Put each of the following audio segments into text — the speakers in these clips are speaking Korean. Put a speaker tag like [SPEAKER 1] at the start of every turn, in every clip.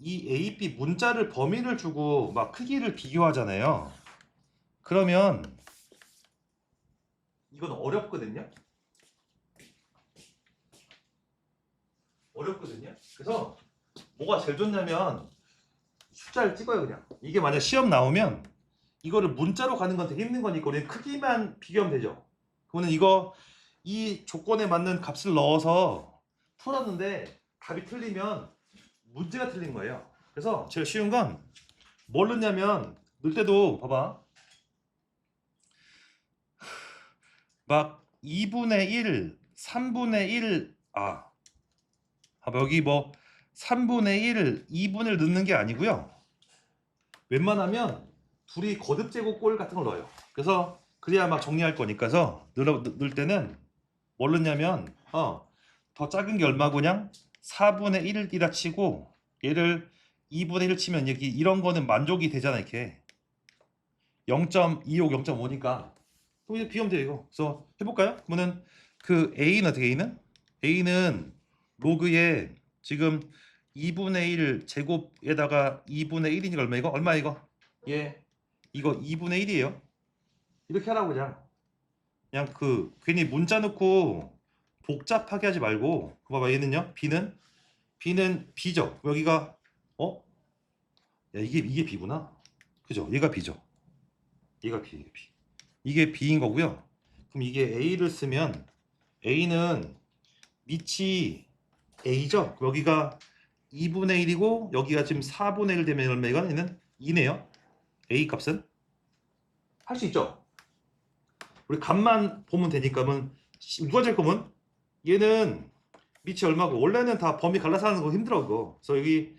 [SPEAKER 1] 이 AP 문자를 범위를 주고 막 크기를 비교하잖아요. 그러면 이건 어렵거든요. 어렵거든요. 그래서 뭐가 제일 좋냐면 숫자를 찍어요 그냥. 이게 만약 시험 나오면 이거를 문자로 가는 건 되게 힘든 거니까 우리 크기만 비교하면 되죠. 그러면 이거 이 조건에 맞는 값을 넣어서 풀었는데 답이 틀리면 문제가 틀린 거예요. 그래서 제일 쉬운 건 뭘 넣냐면 넣을 때도 봐봐. 막 2분의 1, 3분의 1, 아, 여기 뭐 3분의 1, 2분을 넣는 게 아니고요. 웬만하면 둘이 거듭 제곱 꼴 같은 걸 넣어요. 그래서 그래야 막 정리할 거니까서 넣을, 넣을 때는 뭘 넣냐면 어, 더 작은 게 얼마 그냥 4분의 1이라 치고 얘를 2분의 1 치면 여기 이런 거는 만족이 되잖아 이렇게 0.25, 0.5니까 그럼 이제 비우면 돼요 이거 그래서 해볼까요? 그러면은 그 A는 어떻게 A는? A는 로그에 지금 2분의 1 제곱에다가 2분의 1이니까 얼마 이거? 얼마 이거? 예 이거 2분의 1이에요 이렇게 하라고 그냥 그냥 그 괜히 문자 넣고 복잡하게 하지 말고 그 봐봐 얘는요? B는 B는 B죠. 여기가 어? 야 이게 이게 B구나. 그죠? 얘가 B죠. 얘가 B 이게 B. 이게 B인 거고요. 그럼 이게 A를 쓰면 A는 밑이 A죠? 여기가 2분의 1이고 여기가 지금 4분의 1 되면 얼마가 얘는 2네요. A 값은? 할 수 있죠? 우리 값만 보면 되니까 그러면 누가질 거면 얘는 밑이 얼마고? 원래는 다 범위 갈라서 하는 거 힘들어 그거. 그래서 여기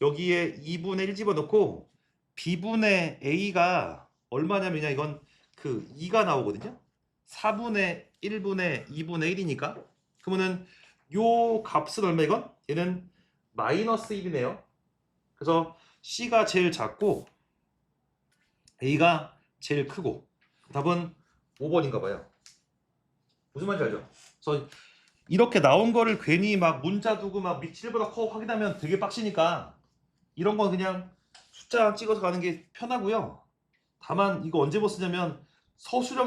[SPEAKER 1] 여기에 2분의 1 집어넣고 b분의 a가 얼마냐면 이건 그 2가 나오거든요. 4분의 1분의 2분의 1이니까. 그러면은 요 값은 얼마 이건? 얘는 마이너스 1이네요. 그래서 c가 제일 작고 a가 제일 크고. 답은 5번인가 봐요. 무슨 말인지 알죠? 그래서 이렇게 나온 거를 괜히 막 문자 두고 막 밑칠보다 커 확인하면 되게 빡시니까 이런 건 그냥 숫자 찍어서 가는 게 편하고요. 다만 이거 언제 못 쓰냐면 서술형